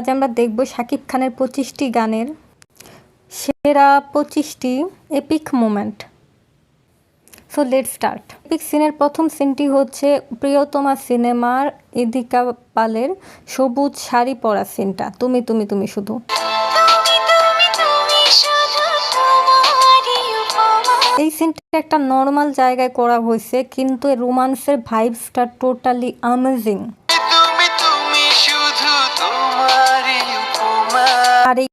আজ আমরা দেখব শাকিব খানের পঁচিশটি গানের সেরা পঁচিশটি epic moment so let start epic সিনের প্রথম সিনটি হচ্ছে প্রিয়তমা সিনেমার ইদিকা পালের সবুজ শাড়ি পরা সিনটা তুমি তুমি তুমি শুধু। এই সিনটা একটা নর্মাল জায়গায় করা হয়েছে কিন্তু রোমান্সের ভাইবসটা টোটালি অ্যামেজিং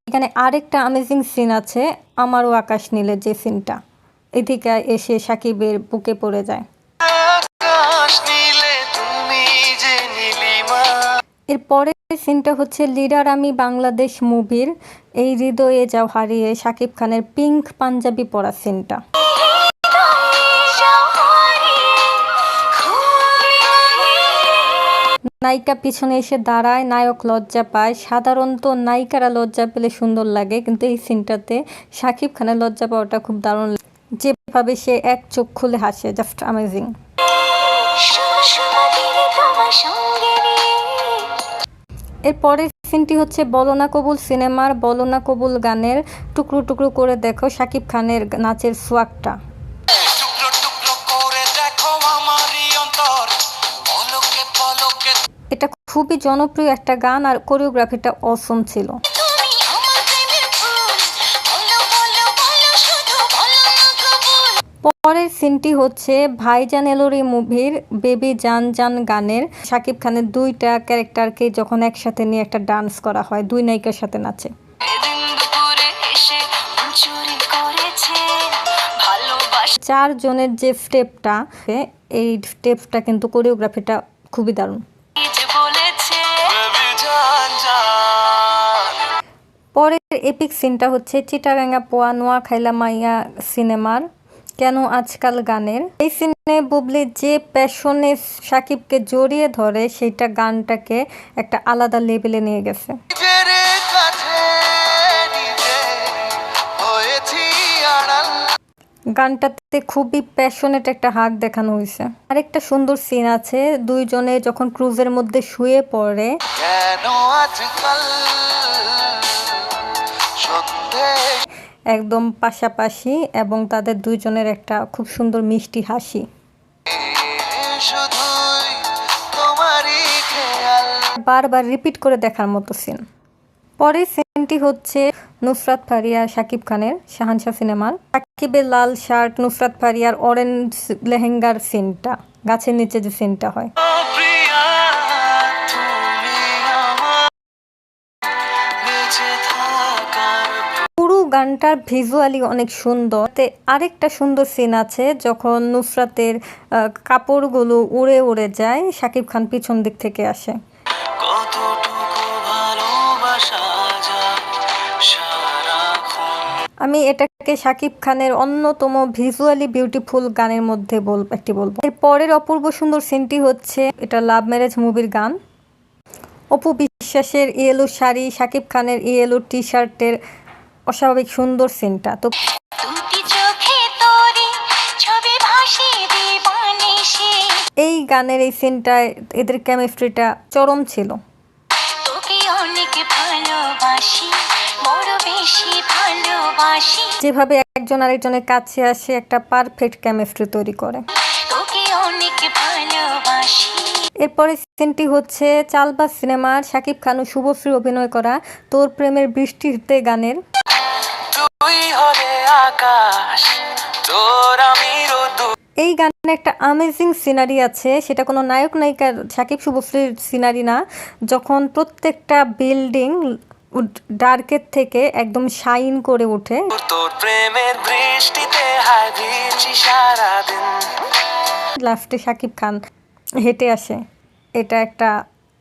আর এইখানে আরেকটা আমেজিং সিন আছে আমারও আকাশ নীলে যে সিনটা এদিকে এসে সাকিবের বুকে পড়ে যায়। আকাশ নীলে তুমি যে নীলিমা। এর পরের সিনটা হচ্ছে লিডার আমি বাংলাদেশ মুভির এই হৃদয়ে যাও হারিয়ে সাকিব খানের পিঙ্ক পাঞ্জাবি পরা সিনটা নায়িকা পিছনে এসে দাঁড়ায়, নায়ক লজ্জা পায়। সাধারণত নায়িকারা লজ্জা পেলে সুন্দর লাগে, কিন্তু এই সিনটাতে সাকিব খানের লজ্জা পাওয়াটা খুব দারুণ। যেভাবে সে এক চোখ খুলে হাসে, জাস্ট অ্যামেজিং এর পরের সিনটি হচ্ছে বলনা কবুল সিনেমার বলনা কবুল গানের টুকরো টুকরো করে দেখো সাকিব খানের নাচের সোয়াগটা। খুবই জনপ্রিয় একটা গান আর কোরিওগ্রাফিটা অসম ছিল। পরের সিনটি হচ্ছে ভাইজান এলোরি মুভির বেবি জান জান গানের। সাকিব খানের দুইটা ক্যারেক্টারকে যখন একসাথে নিয়ে একটা ডান্স করা হয় দুই নায়িকার সাথে নাচে। এদিন দুপুরে এসে মন চুরি করেছে ভালোবাসা চার জনের যে স্টেপটা এই স্টেপটা কিন্তু কোরিওগ্রাফিটা খুবই দারুণ। পরের এপিক সিনটা হচ্ছে চিটাগাঙ্গা পোয়া নোয়া খাইলা মাইয়া সিনেমার কেন আজকাল গানের। এই সিনে বুবলি যে প্যাশনে সাকিবকে জড়িয়ে ধরে সেইটা গানটাকে একটা আলাদা লেভেলে নিয়ে গেছে। গানটাতে খুবই প্যাশনেট একটা হাক দেখানো হয়েছে। আরেকটা সুন্দর সিন আছে দুইজনে যখন ক্রুজের মধ্যে শুয়ে পড়ে। কেন আজকাল সন্ধে একদম পাশাপাশি এবং তাদের দুইজনের একটা খুব সুন্দর মিষ্টি হাসি। বারবার রিপিট করে দেখার মতো সিন। পরে সিনটি হচ্ছে নুসরাত ফারিয়া শাকিব খানের শাহানশাহ সিনেমার। সাকিবের লাল শার্ট নুসরাত ফারিয়ার অরেঞ্জ লেহেঙ্গার সিনটা গাছের নিচে যে সিনটা হয়। গানটার ভিজুয়ালি অনেক সুন্দর। তে আরেকটা সুন্দর সিন আছে যখন নুসরাতের কাপড়গুলো উড়ে উড়ে যায় শাকিব খান পিছন দিক থেকে আসে। আমি এটাকে শাকিব খানের অন্যতম ভিজুয়ালি বিউটিফুল গানের মধ্যে বল একটি বলব। এর পরের অপূর্ব সুন্দর সিনটি হচ্ছে এটা লাভ ম্যারেজ মুভির গান। অপু বিশ্বাসের ইয়েলো শাড়ি শাকিব খানের ইয়েলো টি শার্টের অস্বাভাবিক সুন্দর সিনটা তো এই গানের এই সিনটায় এদের কেমিস্ট্রিটা চরম ছিল। যেভাবে একজন আরেকজনের কাছে আসে একটা পারফেক্ট কেমিস্ট্রি তৈরি করে। এরপরে সিনটি হচ্ছে চালবাজ সিনেমার শাকিব খান ও শুভশ্রী অভিনয় করা তোর প্রেমের বৃষ্টিতে গানের তুই হলে আকাশ তোর আমি রোদ এই গানে একটা আমেজিং সিনারি আছে সেটা কোনো নায়ক নায়িকার সাকিব শুভশ্রীর সিনারি না যখন প্রত্যেকটা বিল্ডিং ডার্কের থেকে একদম শাইন করে ওঠে। তোর প্রেমের বৃষ্টিতে ভিজছি সারাদিন। লাস্টে শাকিব খান হেঁটে আসে এটা একটা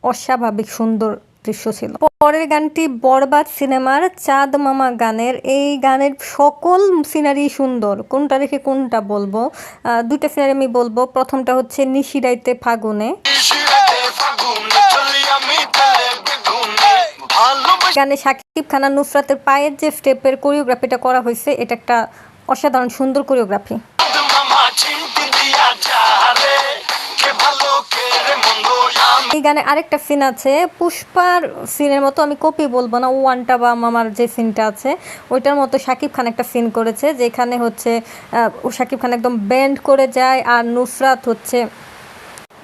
অস্বাভাবিক সুন্দর দৃশ্য ছিল। পরের গানটি বরবাদ সিনেমার চাঁদ মামা গানের। এই গানের সকল সিনারি সুন্দর। কোনটা রেখে কোনটা বলব? দুইটা সিনারি আমি বলব। প্রথমটা হচ্ছে নিশিরাইতে ফাগুনে। গানে সাকিব খান আর নুসরাতের পায়ের যে স্টেপের কোরিওগ্রাফিটা করা হয়েছে এটা একটা অসাধারণ সুন্দর কোরিওগ্রাফি গানে আরেকটা সিন আছে। পুষ্পার সিনের মতো আমি কপি বলব না, ওয়ানটা বা মামার যে সিনটা আছে, ওইটার মতো শাকিব খান একটা সিন করেছে, যেখানে হচ্ছে শাকিব খান একদম ব্যান্ড করে যায় আর নুসরাত হচ্ছে,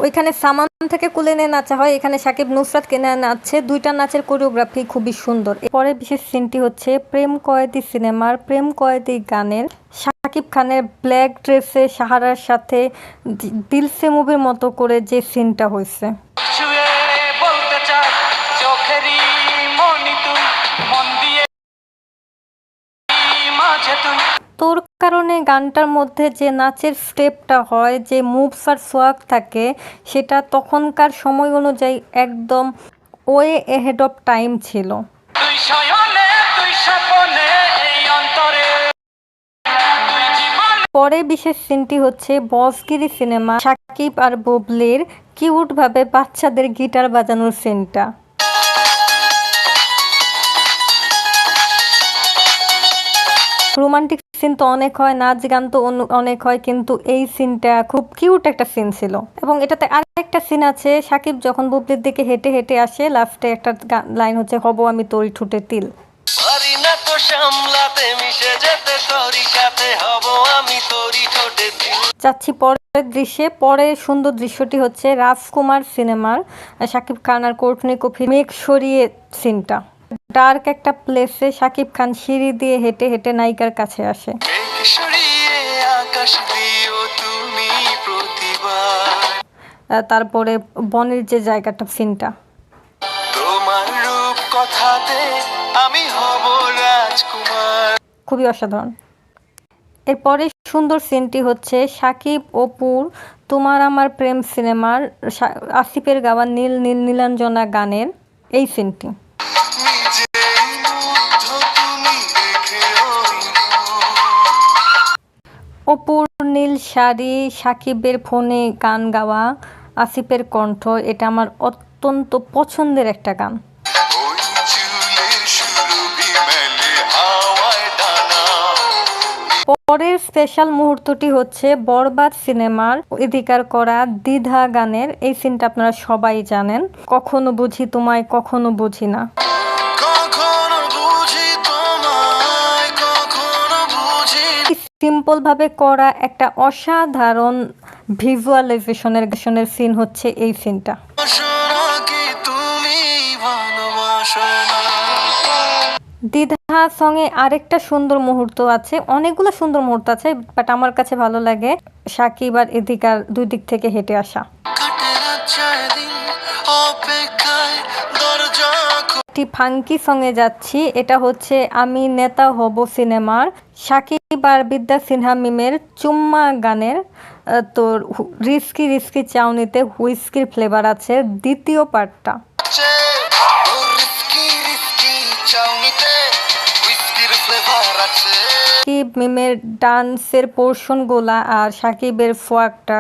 ওইখানে সামান থেকে কুলে নিয়ে নাচা হয়। এখানে সাকিব নুসরাত কেনে নাচছে, দুইটা নাচের কোরিওগ্রাফি খুবই সুন্দর। পরে বিশেষ সিনটি হচ্ছে প্রেম কয়েদি সিনেমার প্রেম কয়েদি গানের। সাকিব খানের ব্ল্যাক ড্রেসে সাহারার সাথে দিলসে মুভির মতো করে যে সিনটা হয়েছে। কারণে গানটার মধ্যে যে নাচের স্টেপটা হয় যে মুভস আর সোয়াগ থাকে সেটা তখনকার সময় অনুযায়ী একদম ওয়ে এহেড অফ টাইম ছিল। পরে বিশেষ সিনটি হচ্ছে বসগিরি সিনেমা সাকিব আর বুবলির কিউট ভাবে বাচ্চাদের গিটার বাজানোর সিনটা। রোমান্টিক সিন তো অনেক হয় নাচ গান তো অনেক হয় কিন্তু এই সিনটা খুব কিউট একটা সিন ছিল। এবং এটাতে আরেকটা সিন আছে সাকিব যখন বুবলির দিকে হেঁটে হেঁটে আসে লাস্টে একটা লাইন হচ্ছে হব আমি তোর ঠুটে তিল। যাচ্ছি পরের দৃশ্যে পরের সুন্দর দৃশ্যটি হচ্ছে রাজকুমার সিনেমার সাকিব খান আর কোর্টনি কফি মেঘ সরিয়ে সিনটা ডার্ক একটা প্লেসে শাকিব খান সিঁড়ি দিয়ে হেঁটে হেঁটে নায়িকার কাছে আসে। তারপরে বনের যে জায়গাটা সিনটা। তোমার রূপ কথাতে আমি হব রাজকুমার। খুবই অসাধারণ। এরপরে সুন্দর সিনটি হচ্ছে সাকিব অপুর তোমার আমার প্রেম সিনেমার আসিফের গাওয়া নীল নীল নীলাঞ্জনা গানের এই সিনটি। অপুর নীল শাড়ি সাকিবের ফোনে গান গাওয়া, আসিফের কণ্ঠ, এটা আমার অত্যন্ত পছন্দের একটা গান। পরের স্পেশাল মুহূর্তটি হচ্ছে বরবাদ সিনেমার অধিকার করা দ্বিধা গানের, এই সিনটা আপনারা সবাই জানেন। কখনো বুঝি তোমায়, কখনো বুঝি না। সিম্পল ভাবে করা একটা অসাধারণ ভিজুয়ালাইজেশনের গেশনের সিন হচ্ছে এই সিনটা দ্বিধা সঙ্গে আরেকটা সুন্দর মুহূর্ত আছে। অনেকগুলো সুন্দর মুহূর্ত আছে বাট আমার কাছে ভালো লাগে সাকিব আর এদিকার দুই দিক থেকে হেঁটে আসা। অপেক্ষায় দরজা একটি ফাঙ্কি সঙ্গে যাচ্ছি এটা হচ্ছে আমি নেতা হব সিনেমার সাকিব আর বিদ্যা সিনহা মিমের চুম্মা গানের তোর রিস্কি রিস্কি চাউনিতে হুইস্কির ফ্লেভার আছে দ্বিতীয় পার্টটা সাকিব মিমের ডান্সের পোর্শনগুলা আর সাকিবের ফোয়াকটা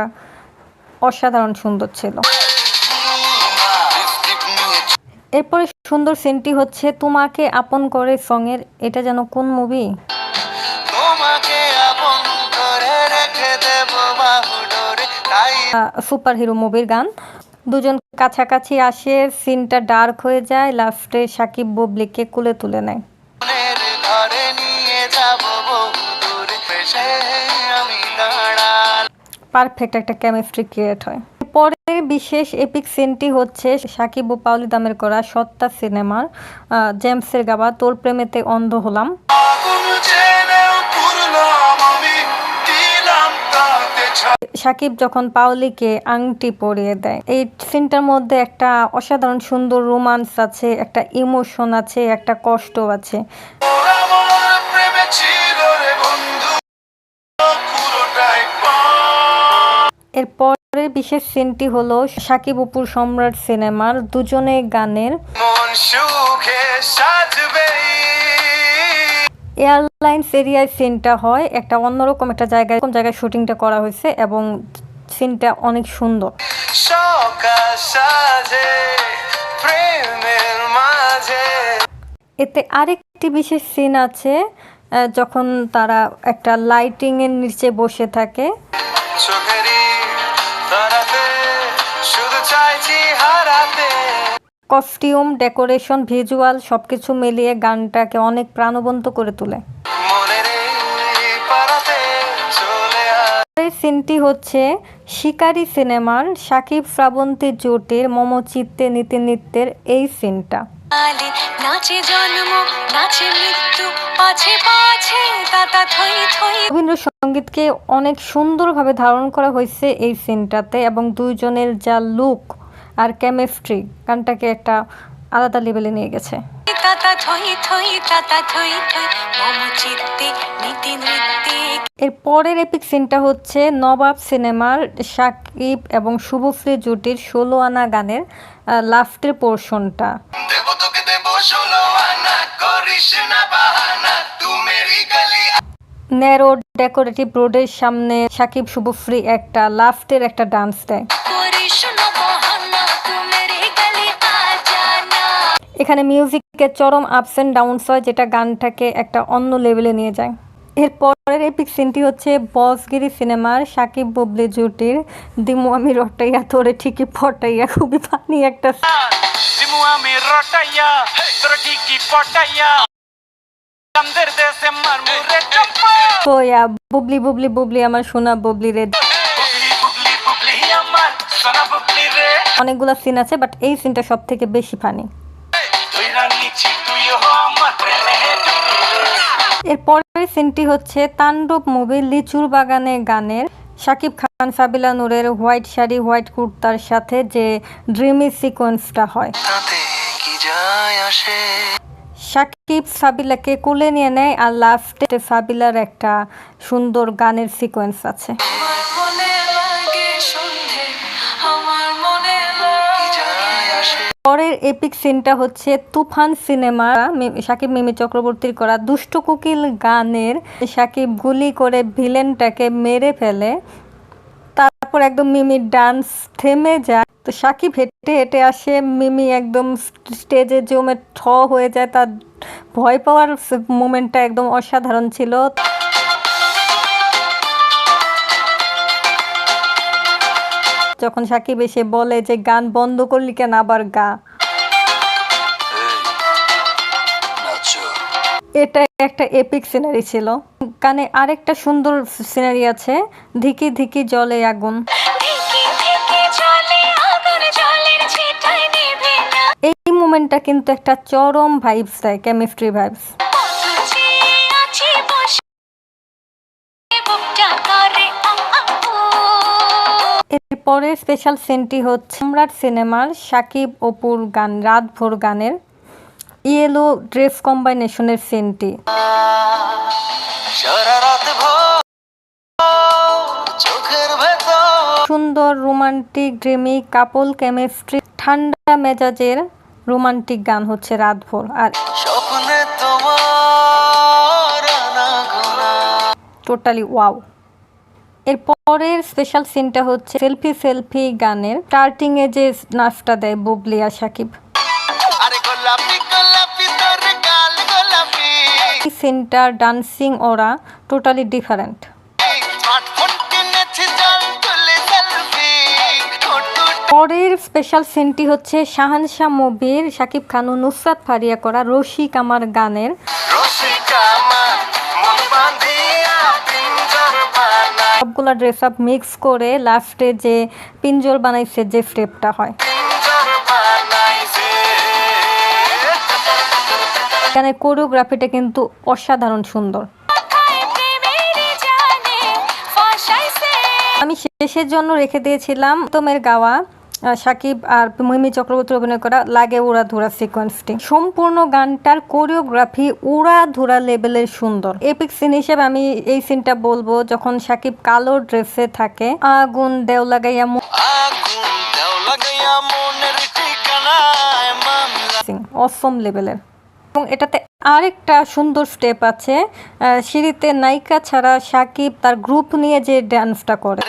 অসাধারণ সুন্দর ছিল এরপরে সুন্দর সিনটি হচ্ছে তোমাকে আপন করে সঙের। এটা যেন কোন মুভি সুপার হিরো মুভির গান। দুজন কাছাকাছি আসে সিনটা ডার্ক হয়ে যায় লাস্টে সাকিব বুবলিকে কুলে তুলে নেয়। পারফেক্ট একটা কেমিস্ট্রি ক্রিয়েট হয়। পরের বিশেষ এপিক সিনটি হচ্ছে সাকিব ও পাউলি দামের করা সত্তা সিনেমার জেমসের গাওয়া তোর প্রেমেতে অন্ধ হলাম। সাকিব যখন পাউলিকে আংটি পরিয়ে দেয় এই সিনটার মধ্যে একটা অসাধারণ সুন্দর রোমান্স আছে একটা ইমোশন আছে একটা কষ্ট আছে। ওর আমার প্রেমে ছিল রে বন্ধু পুরোটাই পা এরপরের বিশেষ সিনটি হলো সাকিব অপুর সম্রাট সিনেমার দুজনে গানের। এয়ারলাইন্স এরিয়ায় সিনটা হয় একটা অন্যরকম একটা জায়গায় এরকম জায়গায় শুটিংটা করা হয়েছে এবং সিনটা অনেক সুন্দর। এতে আরেকটি বিশেষ সিন আছে যখন তারা একটা লাইটিং এর নিচে বসে থাকে। কস্টিউম ডেকোরেশন ভিজুয়াল সবকিছু মিলিয়ে গানটাকে অনেক প্রাণবন্ত করে তোলে। সিনটি হচ্ছে শিকারী সিনেমার সাকিব শ্রাবন্তী জোটের মম চিত্তে নীতি নৃত্যের এই সিনটা। রবীন্দ্রসঙ্গীতকে অনেক সুন্দরভাবে ধারণ করা হয়েছে এই সিনটাতে এবং দুইজনের যা লুক আর কেমিস্ট্রি গানটাকে একটা আলাদা লেভেলে নিয়ে গেছে। এর পরের এপিক সিনটা হচ্ছে নবাব সিনেমার সাকিব এবং শুভশ্রী জুটির ষোলো আনা গানের লাস্টের পোর্শনটা ন্যারো ডেকোরেটিভ রোডের সামনে সাকিব, শুভশ্রী একটা লাস্টের একটা ডান্স দেয়। এখানে মিউজিকের চরম আপস অ্যান্ড ডাউনস হয় যেটা গানটাকে একটা অন্য লেভেলে নিয়ে যায়। এর পরের এপিক সিনটি হচ্ছে বসগিরি সিনেমার সাকিব বুবলি জুটির দিমু আমি রটাইয়া। তোরে ঠিকই ফটাইয়া খুবই ফানি একটা দিমু আমি রটাইয়া তোর ঠিকই বুবলি রে। বুবলি বুবলি বুবলি আমার সোনা বুবলি রে। অনেকগুলো সিন আছে বাট এই সিনটা সব থেকে বেশি ফানি এর পরের সিনটি হচ্ছে তাণ্ডব মুভি লিচুর বাগানে গানের শাকিব খান সাবিলা নূরের হোয়াইট শাড়ি হোয়াইট কুর্তার সাথে যে ড্রিমি সিকোয়েন্সটা হয়। শাকিব সাবিলাকে কোলে নিয়ে নেয় আর লাস্টে সাবিলার একটা সুন্দর গানের সিকোয়েন্স আছে। পরের এপিক সিনটা হচ্ছে তুফান সিনেমা শাকিব মিমি চক্রবর্তীর করা দুষ্ট কোকিল গানের শাকিব গুলি করে ভিলেনটাকে মেরে ফেলে। তারপর একদম মিমির ডান্স থেমে যায়। তো সাকিব হেঁটে হেঁটে আসে, মিমি একদম স্টেজে জমে ঠ হয়ে যায়। তার ভয় পাওয়ার মোমেন্টটা একদম অসাধারণ ছিল। যখন সাকিব এসে বলে যে, গান বন্ধ করলি কেন আবার গা? এটা একটা এপিক সিনারি ছিল। কানে আরেকটা সুন্দর সিনারি আছে, ধিকি ধিকি জলে আগুন। এই মুমেন্টটা কিন্তু একটা চরম ভাইবস দেয় কেমিস্ট্রি ভাইবস এরপরে স্পেশাল সিনটি হচ্ছে সম্রাট সিনেমার সাকিব অপুর গান রাত ভোর গানের ইয়েলো ড্রেস কম্বাইনেশনের সিনটি সুন্দর রোমান্টিক ড্রিমি কাপল কেমিস্ট্রি ঠান্ডা মেজাজের রোমান্টিক গান হচ্ছে রাত ভোর আর টোটালি ওয়াও এর পরের স্পেশাল সিনটা হচ্ছে সেলফি সেলফি গানের। স্টার্টিং এ যে নাচটা দেয় বুবলি আর সাকিব। সিনটার ডান্সিং ওরা টোটালি ডিফারেন্ট পরের স্পেশাল সিনটি হচ্ছে শাহানশাহ মুভির সাকিব খান ও নুসরাত ফারিয়া করা রশিক আমার গানের। সবগুলা ড্রেস আপ মিক্স করে লাস্টে যে পিঞ্জল বানাইছে, যে স্টেপটা হয়। এখানে কোরিওগ্রাফিটা কিন্তু অসাধারণ সুন্দর। আমি শেষের জন্য রেখে দিয়েছিলাম তোমের গাওয়া। সাকিব আর মিমি চক্রবর্তী অভিনয় করা লাগে উড়া ধুরা সিকোয়েন্সটি সম্পূর্ণ গানটার কোরিওগ্রাফি উড়া ধুরা লেভেলের সুন্দর। এপিক সিন হিসেবে আমি এই সিনটা বলব যখন সাকিব কালো ড্রেসে থাকে। আগুন দেও লাগাইয়া আগুন দাও লাগাইয়া মনের ঠিকানায় মামলা অসম লেভেলের এবং এটাতে আরেকটা সুন্দর স্টেপ আছে। সিঁড়িতে নায়িকা ছাড়া সাকিব তার গ্রুপ নিয়ে যে ডান্সটা করে।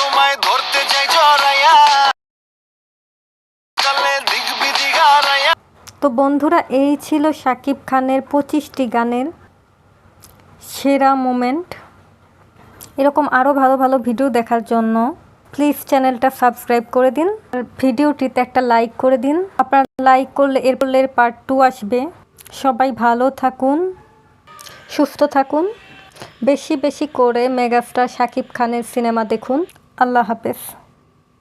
তোমায় ধরতে তো বন্ধুরা, এই ছিল সাকিব খানের পঁচিশটি গানের সেরা মোমেন্ট। এরকম আরও ভালো ভালো ভিডিও দেখার জন্য প্লিজ চ্যানেলটা সাবস্ক্রাইব করে দিন। আর ভিডিওটিতে একটা লাইক করে দিন। আপনার লাইক করলে এর এর পার্ট টু আসবে। সবাই ভালো থাকুন, সুস্থ থাকুন। বেশি বেশি করে মেগাস্টার শাকিব খানের সিনেমা দেখুন। আল্লাহ হাফেজ।